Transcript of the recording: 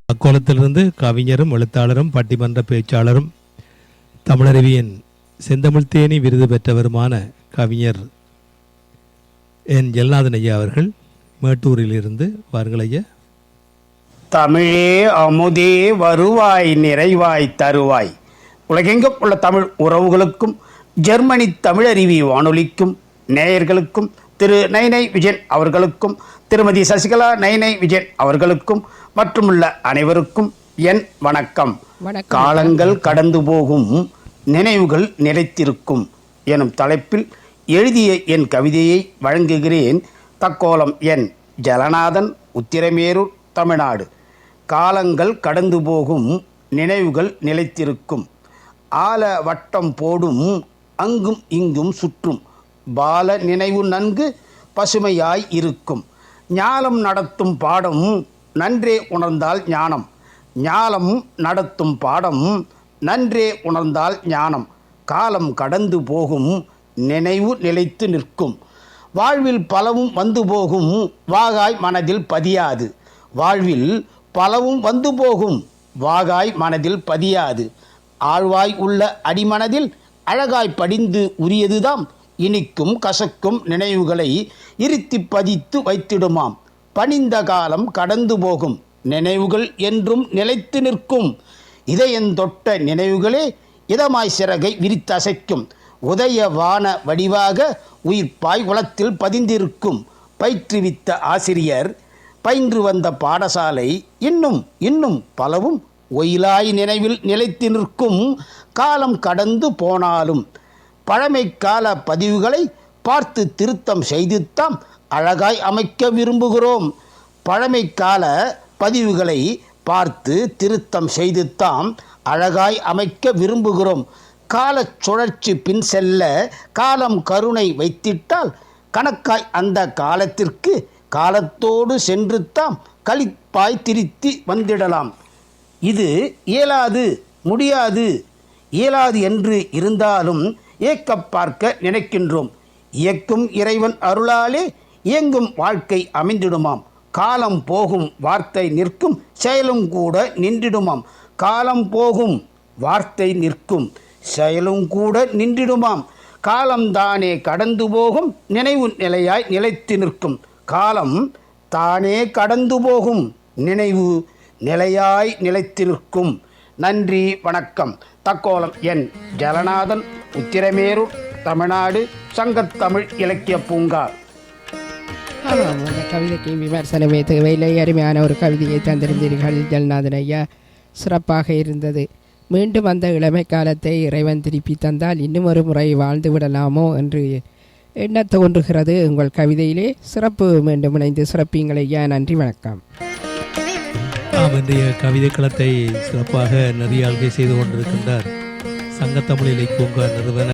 அக்கோலத்திலிருந்து கவிஞரும் எழுத்தாளரும் பட்டிமன்ற பேச்சாளரும் தமிழறிவியின் செந்தமிழ் தேனி விருது பெற்றவருமான கவிஞர் என். ஜெல்நாதன் ஐயா அவர்கள் மேட்டூரிலிருந்து வாருங்கள் ஐயா. தமிழே அமுதே வருவாய் நிறைவாய் தருவாய். உலகெங்கும் உள்ள தமிழ் உறவுகளுக்கும் ஜெர்மனி தமிழருவி வானொலிக்கும் நேயர்களுக்கும் திரு நைனை விஜயன் அவர்களுக்கும் திருமதி சசிகலா நைனை விஜயன் அவர்களுக்கும் மற்றுமுள்ள அனைவருக்கும் என் வணக்கம். வணக்கம். காலங்கள் கடந்து போகும் நினைவுகள் நிலைத்திருக்கும் எனும் தலைப்பில் எழுதிய என் கவிதையை வழங்குகிறேன் தக்கோலம் என் ஜலநாதன் உத்திரமேரூர் தமிழ்நாடு. காலங்கள் கடந்து போகும் நினைவுகள் நிலைத்திருக்கும். ஆல வட்டம் போடும் அங்கும் இங்கும் சுற்றும். பால நினைவு நன்கு பசுமையாய் இருக்கும். ஞாலம் நடத்தும் பாடம் நன்றே உணர்ந்தால் ஞானம். ஞாலம் நடத்தும் பாடம் நன்றே உணர்ந்தால் ஞானம். காலம் கடந்து போகும் நினைவு நிலைத்து நிற்கும். வாழ்வில் பலவும் வந்து போகும் வாகாய் மனதில் பதியாது. வாழ்வில் பலவும் வந்து போகும் வாகாய் மனதில் பதியாது. ஆழ்வாய் உள்ள அடிமனதில் அழகாய் படிந்து உரியதுதாம். இனிக்கும் கசக்கும் நினைவுகளை இருத்தி பதித்து வைத்திடுமாம். பணிந்த காலம் கடந்து போகும். நினைவுகள் என்றும் நிலைத்து நிற்கும். இதயந்தொட்ட நினைவுகளே இதமாய் சிறகை விரித்தசைக்கும். உதய வான வடிவாக உயிர்ப்பாய் உளத்தில் பதிந்திருக்கும். பயிற்றுவித்த ஆசிரியர் பயின்று வந்த பாடசாலை இன்னும் இன்னும் பலவும் ஒயிலாய் நினைவில் நிலைத்து நிற்கும். காலம் கடந்து போனாலும் பழமைக்கால பதிவுகளை பார்த்து திருத்தம் செய்துத்தாம் அழகாய் அமைக்க விரும்புகிறோம். பழமை கால பதிவுகளை பார்த்து திருத்தம் செய்துத்தாம் அழகாய் அமைக்க விரும்புகிறோம். காலச் சுழற்சி பின் செல்ல காலம் கருணை வைத்திட்டால் கணக்காய் அந்த காலத்திற்கு காலத்தோடு சென்று தாம் களிப்பாய் திருத்தி வந்திடலாம். இது இயலாது முடியாது. இயலாது என்று இருந்தாலும் இயக்க பார்க்க நினைக்கின்றோம். இயக்கும் இறைவன் அருளாலே இயங்கும் வாழ்க்கை அமைந்திடுமாம். காலம் போகும் வார்த்தை நிற்கும் செயலும் கூட நின்றிடுமாம். காலம் போகும் வார்த்தை நிற்கும் செயலும் கூட நின்றிடுமாம். காலம்தானே கடந்து போகும் நினைவு நிலையாய் நிலைத்து நிற்கும். காலம் தானே கடந்து போகும் நினைவு நிலையாய் நிலைத்து நிற்கும். நன்றி வணக்கம். தக்கோலம் என் ஜலநாதன். உத்திரமேரூர் தமிழ்நாடு சங்கத்தமிழ் இலக்கிய பூங்கா. கவிதைக்கு விமர்சனமே தேவையில்லை. அருமையான ஒரு கவிதையை தந்திருந்தீர்கள் ஜல்நாதன் ஐயா. சிறப்பாக இருந்தது. மீண்டும் அந்த இளமை காலத்தை இறைவன் திருப்பி தந்தால் இன்னும் ஒரு முறை வாழ்ந்து விடலாமோ என்று எண்ண தோன்றுகிறது உங்கள் கவிதையிலே. சிறப்பு மீண்டும் இணைந்து சிறப்பீங்கள் ஐயா. நன்றி வணக்கம். இன்றைய கவிதை களத்தை சிறப்பாக நெறியாள்கை செய்து கொண்டிருக்கின்றார். சங்கத்தமிழ் இலக்கிய பூங்கா நிறுவனர்